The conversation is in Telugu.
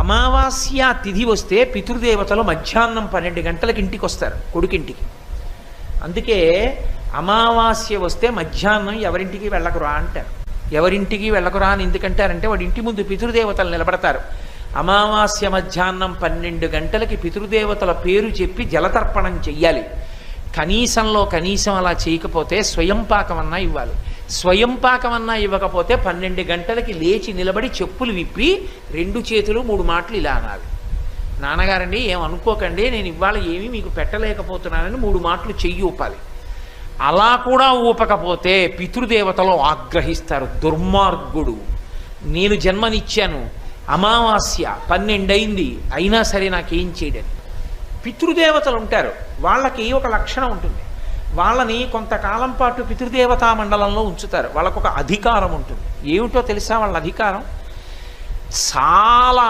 అమావాస్య తిథి వస్తే పితృదేవతలు మధ్యాహ్నం పన్నెండు గంటలకు ఇంటికి వస్తారు కొడుకింటికి. అందుకే అమావాస్య వస్తే మధ్యాహ్నం ఎవరింటికి వెళ్ళకురా అంటారు. ఎవరింటికి వెళ్ళకురా అని ఎందుకంటారంటే వాడి ఇంటి ముందు పితృదేవతలు నిలబడతారు. అమావాస్య మధ్యాహ్నం పన్నెండు గంటలకి పితృదేవతల పేరు చెప్పి జలతర్పణం చెయ్యాలి. కనీసంలో కనీసం అలా చేయకపోతే స్వయం పాకమన్నా ఇవ్వాలి. స్వయం పాకమన్నా ఇవ్వకపోతే పన్నెండు గంటలకి లేచి నిలబడి చెప్పులు విప్పి రెండు చేతులు మూడు మాటలు ఇలా అనాలి. నాన్నగారండి ఏమనుకోకండి నేను ఇవాళ ఏమీ మీకు పెట్టలేకపోతున్నానని మూడు మాటలు చెయ్యి ఊపాలి. అలా కూడా ఊపకపోతే పితృదేవతలు ఆగ్రహిస్తారు దుర్మార్గుడు. నేను జన్మనిచ్చాను అమావాస్య పన్నెండైంది అయినా సరే నాకేం చేయడని పితృదేవతలు ఉంటారు వాళ్ళకి ఒక లక్షణం ఉంటుంది. వాళ్ళని కొంతకాలం పాటు పితృదేవతా మండలంలో ఉంచుతారు. వాళ్ళకు ఒక అధికారం ఉంటుంది. ఏమిటో తెలుసా? వాళ్ళ అధికారం? చాలా